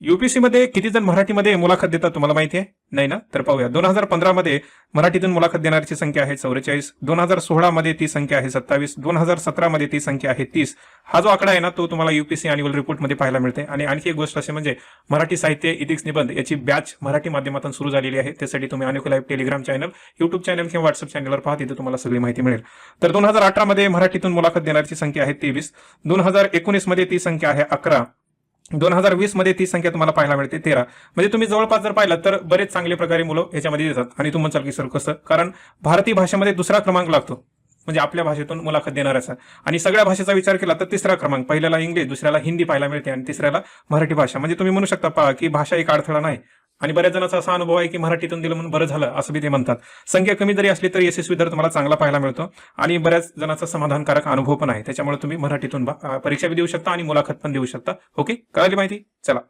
UPC मध्ये किती जण मराठीमध्ये मुलाखत देतात तुम्हाला माहिती आहे? नाही ना? तर पाहूया. दोन हजार पंधरा मध्ये मराठीतून मुलाखत देणाऱ्याची संख्या आहे चौवेचाळीस. दोन हजार सोळा मध्ये ती संख्या आहे सत्तावीस. दोन हजार सतरा मध्ये ती संख्या आहे तीस. हा जो आकडा आहे ना तो तुम्हाला युपीसी अॅन्युअल रिपोर्टमध्ये पाहायला मिळते आणि आणखी एक गोष्ट अशी म्हणजे मराठी साहित्य इतिक्स निबंध याची बॅच मराठी माध्यमातून सुरू झालेली आहे. त्यासाठी तुम्ही अनेक live Telegram channel YouTube channel किंवा व्हॉट्सअप चॅनलवर पाहा. तिथे तुम्हाला सगळी माहिती मिळेल. तर दोन हजार अठरा मध्ये मराठीतून मुलाखत देणाऱ्याची संख्या आहे तेवीस. दोन हजार एकोणीसमध्ये ती संख्या आहे अकरा. दोन हजार वीसमध्ये ती संख्या तुम्हाला पाहायला मिळते तेरा. म्हणजे तुम्ही जवळपास जर पाहिलं तर बरेच चांगले प्रकारे मुलं याच्यामध्ये येतात. आणि तुम्ही म्हणचाल की सर कसं? कारण भारतीय भाषेमध्ये दुसरा क्रमांक लागतो. म्हणजे आपल्या भाषेतून मुलाखत देणाऱ्याचा. आणि सगळ्या भाषेचा विचार केला तर तिसरा क्रमांक. पहिल्याला इंग्लिश दुसऱ्याला हिंदी पाहायला मिळते आणि तिसऱ्याला मराठी भाषा. म्हणजे तुम्ही म्हणू शकता पहा की भाषा एक अडथळा नाही. आणि बऱ्याच जणांचा असा अनुभव आहे की मराठीतून दिलं म्हणून बरं झालं असं बी ते म्हणतात. संख्या कमी जरी असली तरी यशस्वी दर तुम्हाला चांगला पाहायला मिळतो. आणि बऱ्याच जणांचा समाधानकारक अनुभव पण आहे. त्याच्यामुळे तुम्ही मराठीतून परीक्षा बी देऊ शकता आणि मुलाखत पण देऊ शकता. ओके? कळाली माहिती? चला.